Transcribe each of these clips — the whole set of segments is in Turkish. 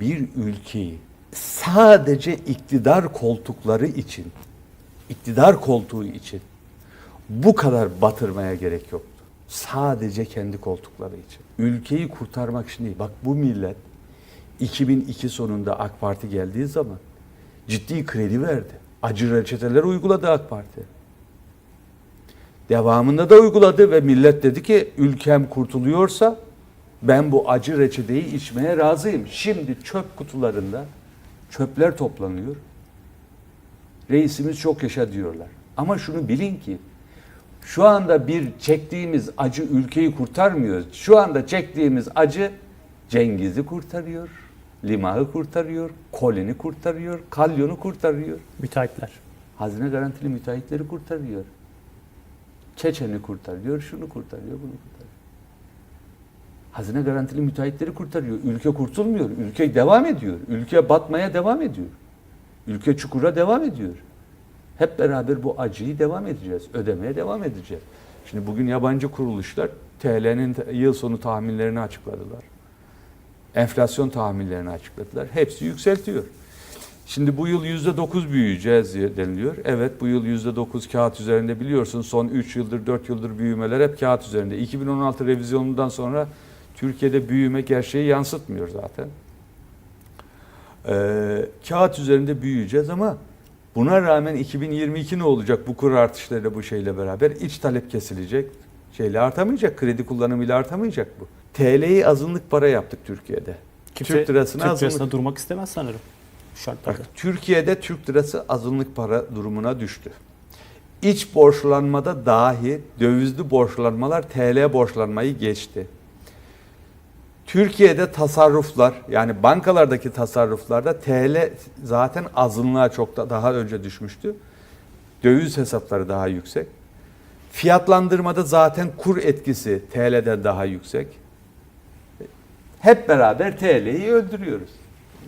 bir ülkeyi sadece iktidar koltukları için, iktidar koltuğu için bu kadar batırmaya gerek yoktu. Sadece kendi koltukları için. Ülkeyi kurtarmak için değil. Bak bu millet 2002 sonunda AK Parti geldiği zaman ciddi kredi verdi. Acı reçeteler uyguladı AK Parti. Devamında da uyguladı ve millet dedi ki ülkem kurtuluyorsa ben bu acı reçeteyi içmeye razıyım. Şimdi çöp kutularında çöpler toplanıyor. Reisimiz çok yaşa diyorlar. Ama şunu bilin ki şu anda bir çektiğimiz acı ülkeyi kurtarmıyor. Şu anda çektiğimiz acı Cengiz'i kurtarıyor, Limah'ı kurtarıyor, Kolin'i kurtarıyor, Kalyon'u kurtarıyor. Müteahhitler. Hazine garantili müteahhitleri kurtarıyor. Çeçen'i kurtarıyor, şunu kurtarıyor, bunu kurtarıyor. Hazine garantili müteahhitleri kurtarıyor. Ülke kurtulmuyor. Ülke devam ediyor. Ülke batmaya devam ediyor. Ülke çukura devam ediyor. Hep beraber bu acıyı devam edeceğiz. Ödemeye devam edeceğiz. Şimdi bugün yabancı kuruluşlar TL'nin yıl sonu tahminlerini açıkladılar. Enflasyon tahminlerini açıkladılar. Hepsi yükseltiyor. Şimdi bu yıl yüzde dokuz büyüyeceğiz deniliyor. Evet bu yıl yüzde dokuz kağıt üzerinde biliyorsun. Son 3 yıldır 4 yıldır büyümeler hep kağıt üzerinde. 2016 revizyonundan sonra Türkiye'de büyüme gerçeği yansıtmıyor zaten. Ee, kağıt üzerinde büyüyeceğiz ama buna rağmen 2022 ne olacak bu kur artışlarıyla bu şeyle beraber? iç talep kesilecek. Şeyle artamayacak. Kredi kullanımıyla artamayacak bu. TL'yi azınlık para yaptık Türkiye'de. Kimse Türk lirasına Türk azınlık lirasına durmak istemez sanırım. Şartlarda. Bak, Türkiye'de Türk lirası azınlık para durumuna düştü. İç borçlanmada dahi dövizli borçlanmalar TL borçlanmayı geçti. Türkiye'de tasarruflar yani bankalardaki tasarruflarda TL zaten azınlığa çok da daha önce düşmüştü. Döviz hesapları daha yüksek. Fiyatlandırmada zaten kur etkisi TL'den daha yüksek. Hep beraber TL'yi öldürüyoruz.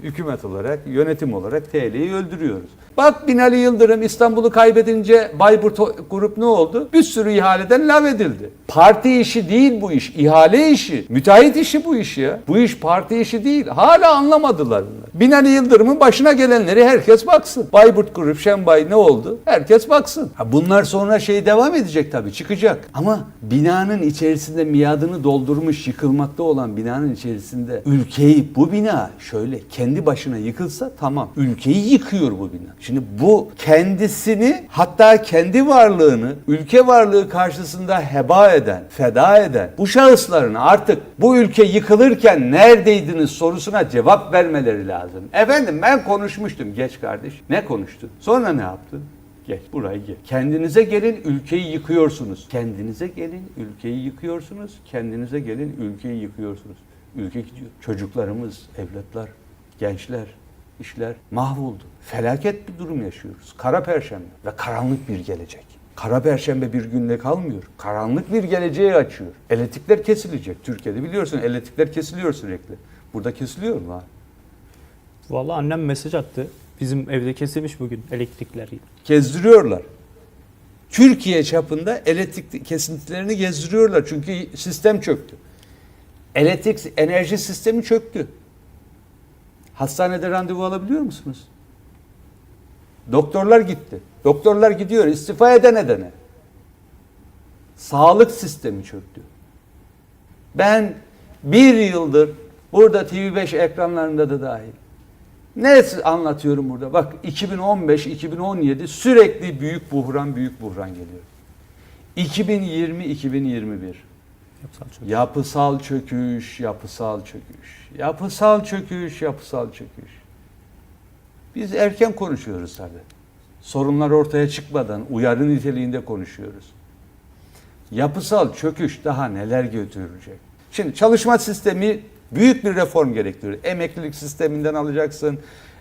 Hükümet olarak, yönetim olarak TL'yi öldürüyoruz. Bak Binali Yıldırım İstanbul'u kaybedince Bayburt Grup ne oldu? Bir sürü ihaleden lav edildi. Parti işi değil bu iş, ihale işi. Müteahhit işi bu iş ya. Bu iş parti işi değil. Hala anlamadılar. Binali Yıldırım'ın başına gelenleri herkes baksın. Bayburt Grup, Şenbay ne oldu? Herkes baksın. Ha bunlar sonra şey devam edecek tabii, çıkacak. Ama binanın içerisinde miadını doldurmuş, yıkılmakta olan binanın içerisinde ülkeyi bu bina şöyle kendi başına yıkılsa tamam. Ülkeyi yıkıyor bu bina. Şimdi bu kendisini hatta kendi varlığını ülke varlığı karşısında heba eden, feda eden bu şahısların artık bu ülke yıkılırken neredeydiniz sorusuna cevap vermeleri lazım. Efendim ben konuşmuştum. Geç kardeş. Ne konuştun? Sonra ne yaptın? Geç burayı geç. Kendinize gelin ülkeyi yıkıyorsunuz. Kendinize gelin ülkeyi yıkıyorsunuz. Kendinize gelin ülkeyi yıkıyorsunuz. Ülke gidiyor. Çocuklarımız, evlatlar, gençler, işler mahvoldu. Felaket bir durum yaşıyoruz. Kara perşembe ve karanlık bir gelecek. Kara perşembe bir günde kalmıyor. Karanlık bir geleceği açıyor. Elektrikler kesilecek. Türkiye'de biliyorsun elektrikler kesiliyor sürekli. Burada kesiliyor mu? ha? Vallahi annem mesaj attı. Bizim evde kesilmiş bugün elektrikler. Gezdiriyorlar. Türkiye çapında elektrik kesintilerini gezdiriyorlar çünkü sistem çöktü. Elektrik enerji sistemi çöktü. Hastanede randevu alabiliyor musunuz? Doktorlar gitti. Doktorlar gidiyor istifa eden edene. Sağlık sistemi çöktü. Ben bir yıldır burada TV5 ekranlarında da dahil. Ne anlatıyorum burada? Bak 2015-2017 sürekli büyük buhran büyük buhran geliyor. 2020-2021 Yapsal çok. yapısal çöküş, yapısal çöküş, yapısal çöküş, yapısal çöküş. Biz erken konuşuyoruz tabii. Sorunlar ortaya çıkmadan uyarı niteliğinde konuşuyoruz. Yapısal çöküş daha neler götürecek? Şimdi çalışma sistemi büyük bir reform gerektiriyor. Emeklilik sisteminden alacaksın.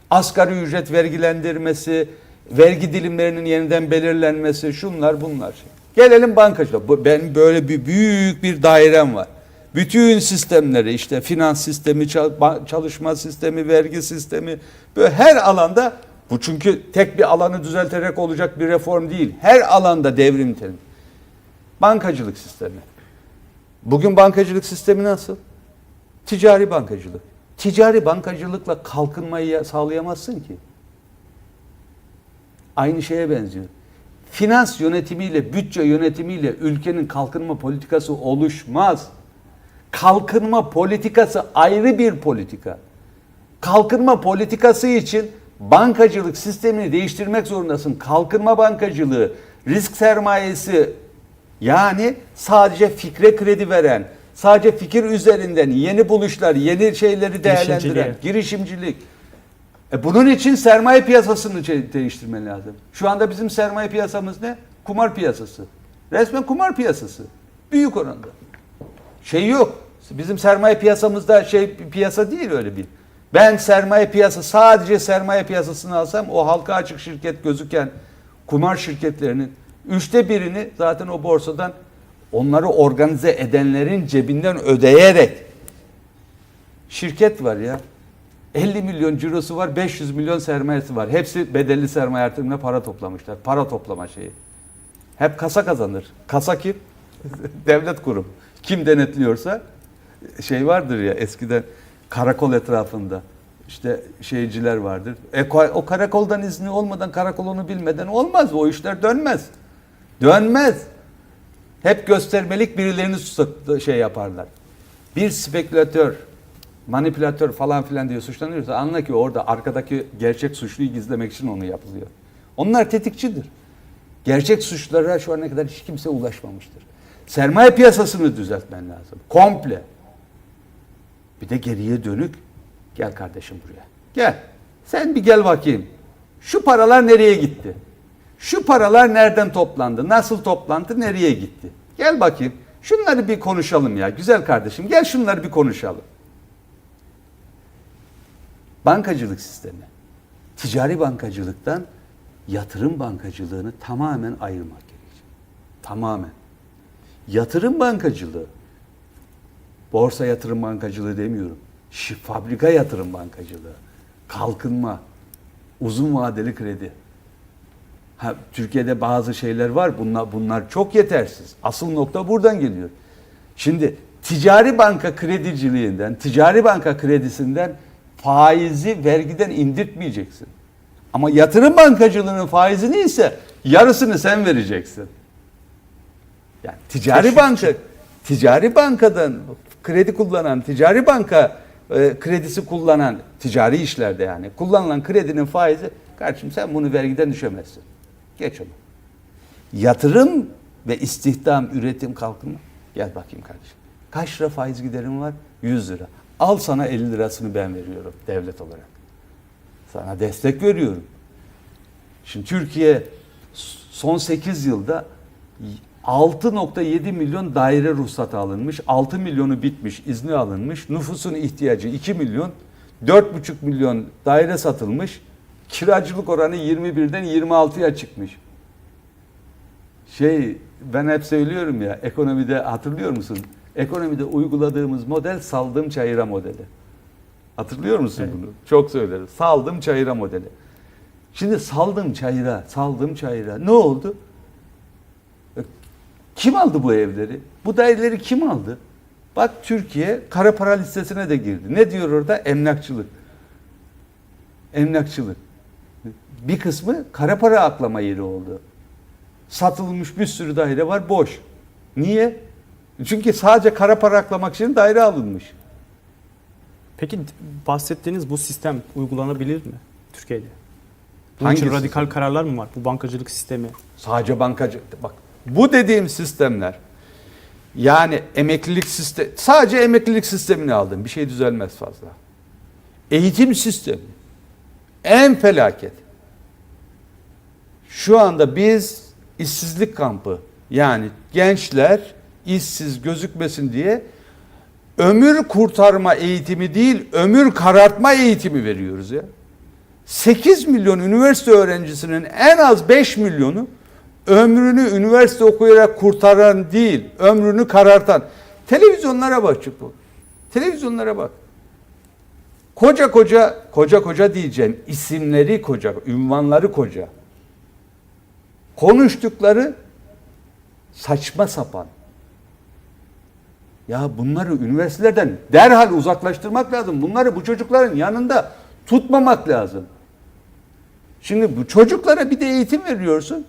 Asgari ücret vergilendirmesi, vergi dilimlerinin yeniden belirlenmesi, şunlar bunlar. Gelelim bankacılığa. Ben böyle bir büyük bir dairem var. Bütün sistemleri işte finans sistemi, çalışma sistemi, vergi sistemi böyle her alanda bu çünkü tek bir alanı düzelterek olacak bir reform değil. Her alanda devrim niteliğinde. Bankacılık sistemi. Bugün bankacılık sistemi nasıl? Ticari bankacılık. ticari bankacılıkla kalkınmayı sağlayamazsın ki. Aynı şeye benziyor. Finans yönetimiyle, bütçe yönetimiyle ülkenin kalkınma politikası oluşmaz. Kalkınma politikası ayrı bir politika. Kalkınma politikası için bankacılık sistemini değiştirmek zorundasın. Kalkınma bankacılığı, risk sermayesi yani sadece fikre kredi veren, sadece fikir üzerinden yeni buluşlar, yeni şeyleri değerlendiren, girişimcilik. E bunun için sermaye piyasasını değiştirmen lazım. Şu anda bizim sermaye piyasamız ne? Kumar piyasası. Resmen kumar piyasası. Büyük oranda. Şey yok. Bizim sermaye piyasamızda şey piyasa değil öyle bir. Ben sermaye piyasa sadece sermaye piyasasını alsam o halka açık şirket gözüken kumar şirketlerinin üçte birini zaten o borsadan onları organize edenlerin cebinden ödeyerek şirket var ya. 50 milyon cirosu var, 500 milyon sermayesi var. Hepsi bedelli sermaye artırımına para toplamışlar. Para toplama şeyi. Hep kasa kazanır. Kasa kim? Devlet kurum. Kim denetliyorsa şey vardır ya eskiden karakol etrafında işte şeyciler vardır. E, o karakoldan izni olmadan karakol onu bilmeden olmaz. O işler dönmez. Dönmez. Hep göstermelik birilerini şey yaparlar. Bir spekülatör, manipülatör falan filan diye suçlanıyorsa anla ki orada arkadaki gerçek suçluyu gizlemek için onu yapılıyor. Onlar tetikçidir. Gerçek suçlara şu ana kadar hiç kimse ulaşmamıştır. Sermaye piyasasını düzeltmen lazım. Komple. Bir de geriye dönük gel kardeşim buraya. Gel. Sen bir gel bakayım. Şu paralar nereye gitti? Şu paralar nereden toplandı? Nasıl toplandı? Nereye gitti? Gel bakayım. Şunları bir konuşalım ya. Güzel kardeşim gel şunları bir konuşalım. Bankacılık sistemi. Ticari bankacılıktan yatırım bankacılığını tamamen ayırmak gerekecek. Tamamen. Yatırım bankacılığı, borsa yatırım bankacılığı demiyorum. Fabrika yatırım bankacılığı, kalkınma, uzun vadeli kredi. Ha, Türkiye'de bazı şeyler var. Bunlar, bunlar çok yetersiz. Asıl nokta buradan geliyor. Şimdi ticari banka krediciliğinden, ticari banka kredisinden faizi vergiden indirtmeyeceksin. Ama yatırım bankacılığının faizini ise yarısını sen vereceksin. Yani ticari banka, ticari bankadan kredi kullanan, ticari banka e, kredisi kullanan, ticari işlerde yani kullanılan kredinin faizi, kardeşim sen bunu vergiden düşemezsin. Geç onu. Yatırım ve istihdam, üretim, kalkınma. Gel bakayım kardeşim. Kaç lira faiz giderim var? 100 lira. Al sana 50 lirasını ben veriyorum devlet olarak. Sana destek veriyorum. Şimdi Türkiye son 8 yılda 6.7 milyon daire ruhsatı alınmış. 6 milyonu bitmiş, izni alınmış. Nüfusun ihtiyacı 2 milyon. 4,5 milyon daire satılmış. Kiracılık oranı 21'den 26'ya çıkmış. Şey ben hep söylüyorum ya ekonomide hatırlıyor musun? Ekonomide uyguladığımız model saldım çayıra modeli. Hatırlıyor musun Evet. bunu? Çok söyleriz. Saldım çayıra modeli. Şimdi saldım çayıra, saldım çayıra. Ne oldu? E, Kim aldı bu evleri? Bu daireleri kim aldı? Bak Türkiye kara para listesine de girdi. Ne diyor orada? Emlakçılık. Emlakçılık. Bir kısmı kara para aklama yeri oldu. Satılmış bir sürü daire var boş. Niye? Çünkü sadece kara para aklamak için daire alınmış. Peki bahsettiğiniz bu sistem uygulanabilir mi Türkiye'de? Bunun Hangi için radikal sistem? kararlar mı var? Bu bankacılık sistemi. Sadece bankacı bak bu dediğim sistemler yani emeklilik sistem sadece emeklilik sistemini aldım. Bir şey düzelmez fazla. Eğitim sistemi en felaket. Şu anda biz işsizlik kampı yani gençler işsiz gözükmesin diye ömür kurtarma eğitimi değil, ömür karartma eğitimi veriyoruz ya. 8 milyon üniversite öğrencisinin en az 5 milyonu ömrünü üniversite okuyarak kurtaran değil, ömrünü karartan. Televizyonlara bak çıktı. Televizyonlara bak. Koca koca, koca koca diyeceğim. isimleri koca, ünvanları koca. Konuştukları saçma sapan. Ya bunları üniversitelerden derhal uzaklaştırmak lazım. Bunları bu çocukların yanında tutmamak lazım. Şimdi bu çocuklara bir de eğitim veriyorsun.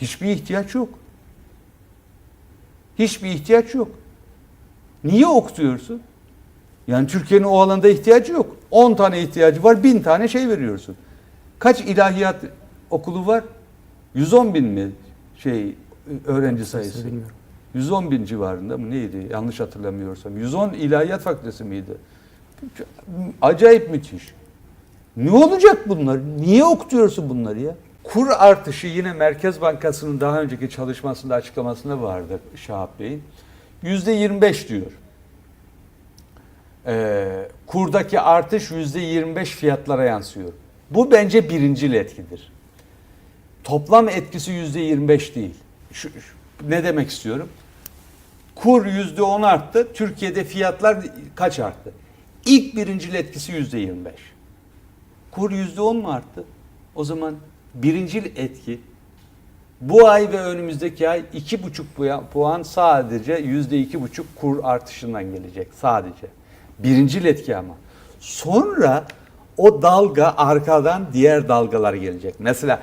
Hiçbir ihtiyaç yok. Hiçbir ihtiyaç yok. Niye okutuyorsun? Yani Türkiye'nin o alanda ihtiyacı yok. 10 tane ihtiyacı var, 1000 tane şey veriyorsun. Kaç ilahiyat okulu var? 110 bin mi şey öğrenci sayısı? Bilmiyorum. 110 bin civarında mı neydi yanlış hatırlamıyorsam. 110 ilahiyat fakültesi miydi? Acayip müthiş. Ne olacak bunlar? Niye okutuyorsun bunları ya? Kur artışı yine Merkez Bankası'nın daha önceki çalışmasında açıklamasında vardı Şahap Bey'in. Yüzde 25 diyor. Ee, kurdaki artış yüzde 25 fiyatlara yansıyor. Bu bence birincil etkidir. Toplam etkisi yüzde 25 değil. Şu, şu- ne demek istiyorum? Kur yüzde 10 arttı. Türkiye'de fiyatlar kaç arttı? İlk birincil etkisi yüzde 25. Kur yüzde 10 mu arttı? O zaman birincil etki bu ay ve önümüzdeki ay iki buçuk puan sadece yüzde iki buçuk kur artışından gelecek sadece. Birincil etki ama. Sonra o dalga arkadan diğer dalgalar gelecek. Mesela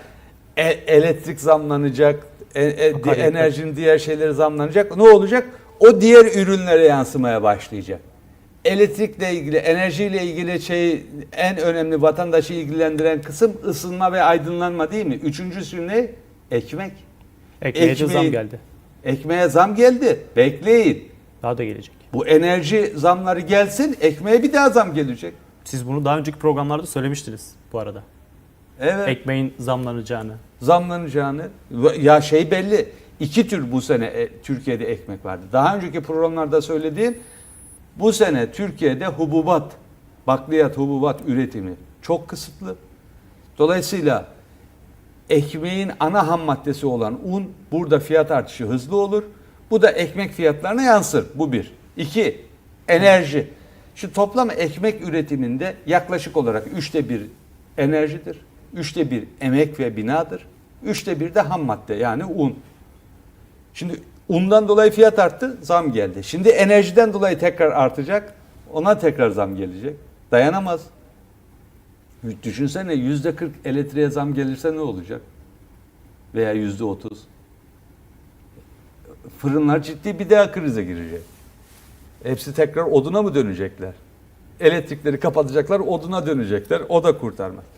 e- elektrik zamlanacak, e- e- Akaryakıt. enerjinin diğer şeyleri zamlanacak. Ne olacak? O diğer ürünlere yansımaya başlayacak. Elektrikle ilgili, enerjiyle ilgili şey en önemli vatandaşı ilgilendiren kısım ısınma ve aydınlanma değil mi? Üçüncüsü ne? Ekmek. Ekmeğe de zam geldi. Ekmeğe zam geldi. Bekleyin. Daha da gelecek. Bu enerji zamları gelsin, ekmeğe bir daha zam gelecek. Siz bunu daha önceki programlarda söylemiştiniz bu arada. Evet. Ekmeğin zamlanacağını. zamlanacağını ya şey belli. iki tür bu sene e, Türkiye'de ekmek vardı. Daha önceki programlarda söylediğim bu sene Türkiye'de hububat, bakliyat hububat üretimi çok kısıtlı. Dolayısıyla ekmeğin ana ham maddesi olan un burada fiyat artışı hızlı olur. Bu da ekmek fiyatlarına yansır. Bu bir. İki, enerji. Şu toplam ekmek üretiminde yaklaşık olarak üçte bir enerjidir. Üçte bir emek ve binadır. Üçte bir de ham madde yani un. Şimdi undan dolayı fiyat arttı, zam geldi. Şimdi enerjiden dolayı tekrar artacak, ona tekrar zam gelecek. Dayanamaz. Düşünsene yüzde 40 elektriğe zam gelirse ne olacak? Veya yüzde 30. Fırınlar ciddi bir daha krize girecek. Hepsi tekrar oduna mı dönecekler? Elektrikleri kapatacaklar, oduna dönecekler. O da kurtarmaz.